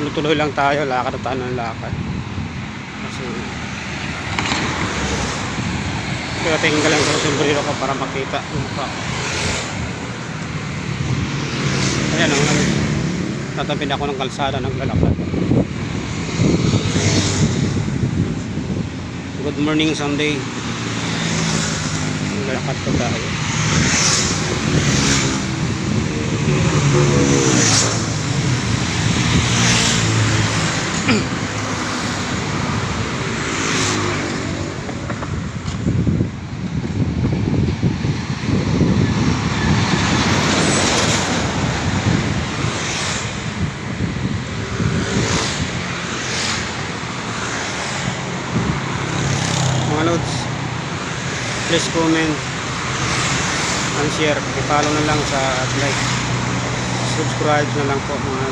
tuloy-tuloy lang tayo, lakad at ng lakad. Kasi kaya tingin ka lang sa sombrero ko para makita yung mukha. Ayan o, tatapin ako ng kalsada naglalakad. Good morning Sunday. Naglalakad ko tayo. mga loads please comment and share. I-follow na lang sa like subscribe na lang po mga